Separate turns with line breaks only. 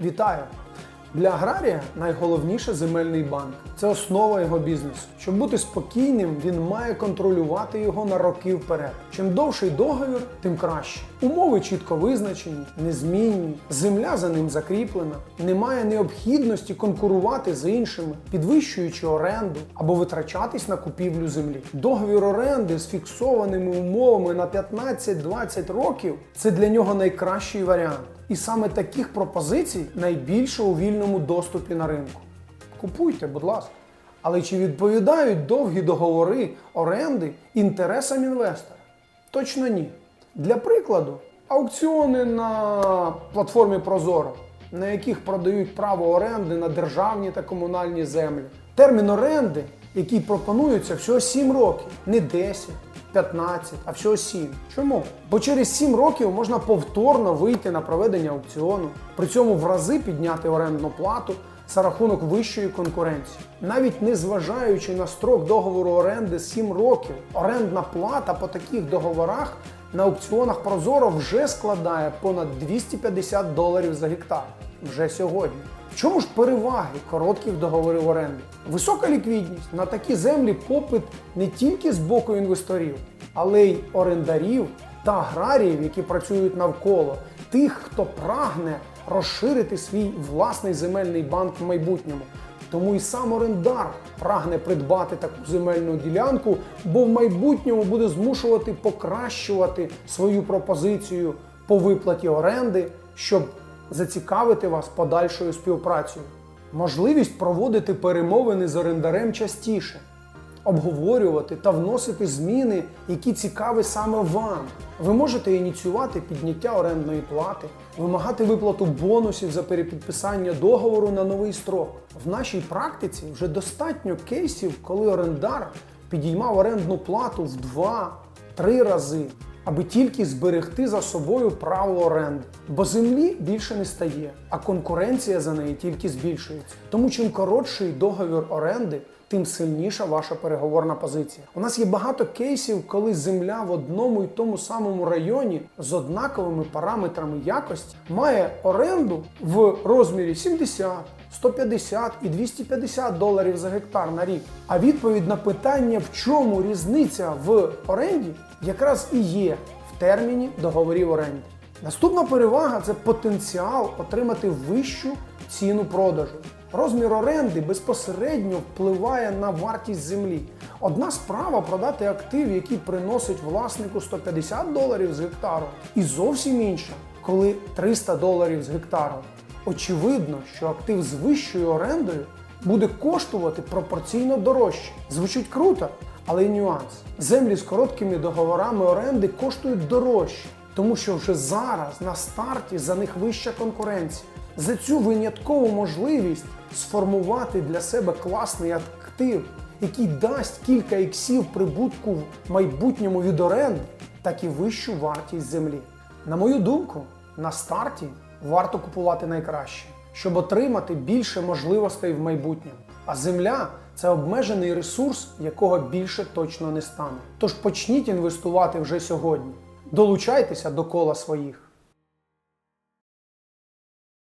Вітаю! Для аграрія найголовніше земельний банк. Це основа його бізнесу. Щоб бути спокійним, він має контролювати його на роки вперед. Чим довший договір, тим краще. Умови чітко визначені, незмінні, земля за ним закріплена. Немає необхідності конкурувати з іншими, підвищуючи оренду або витрачатись на купівлю землі. Договір оренди з фіксованими умовами на 15-20 років це для нього найкращий варіант. І саме таких пропозицій найбільше у вільному доступі на ринку. Купуйте, будь ласка. Але чи відповідають довгі договори оренди інтересам інвестора? Точно ні. Для прикладу, аукціони на платформі Прозоро, на яких продають право оренди на державні та комунальні землі. Термін оренди, який пропонується всього 7 років, не 10. 15, а всього 7. Чому? Бо через 7 років можна повторно вийти на проведення аукціону, при цьому в рази підняти орендну плату за рахунок вищої конкуренції. Навіть не зважаючи на строк договору оренди 7 років, орендна плата по таких договорах на аукціонах Прозоро вже складає понад 250 доларів за гектар. Вже сьогодні. В чому ж переваги коротких договорів оренди? Висока ліквідність на такі землі попит не тільки з боку інвесторів, але й орендарів та аграріїв, які працюють навколо, тих, хто прагне розширити свій власний земельний банк в майбутньому. Тому і сам орендар прагне придбати таку земельну ділянку, бо в майбутньому буде змушувати покращувати свою пропозицію по виплаті оренди, щоб зацікавити вас подальшою співпрацею. Можливість проводити перемовини з орендарем частіше, обговорювати та вносити зміни, які цікаві саме вам. Ви можете ініціювати підняття орендної плати, вимагати виплату бонусів за перепідписання договору на новий строк. В нашій практиці вже достатньо кейсів, коли орендар підіймав орендну плату в 2-3 рази, аби тільки зберегти за собою право оренди. Бо землі більше не стає, а конкуренція за неї тільки збільшується. Тому чим коротший договір оренди, тим сильніша ваша переговорна позиція. У нас є багато кейсів, коли земля в одному і тому самому районі з однаковими параметрами якості має оренду в розмірі 70, 150 і 250 доларів за гектар на рік. А відповідь на питання, в чому різниця в оренді, якраз і є в терміні договорів оренди. Наступна перевага це потенціал отримати вищу ціну продажу. Розмір оренди безпосередньо впливає на вартість землі. Одна справа продати актив, який приносить власнику 150 доларів з гектару, і зовсім інша, коли 300 доларів з гектару. Очевидно, що актив з вищою орендою буде коштувати пропорційно дорожче. Звучить круто, але й нюанс. Землі з короткими договорами оренди коштують дорожче, тому що вже зараз на старті за них вища конкуренція. За цю виняткову можливість сформувати для себе класний актив, який дасть кілька іксів прибутку в майбутньому від оренди, так і вищу вартість землі. На мою думку, на старті варто купувати найкраще, щоб отримати більше можливостей в майбутньому. А земля це обмежений ресурс, якого більше точно не стане. Тож почніть інвестувати вже сьогодні. Долучайтеся до кола своїх.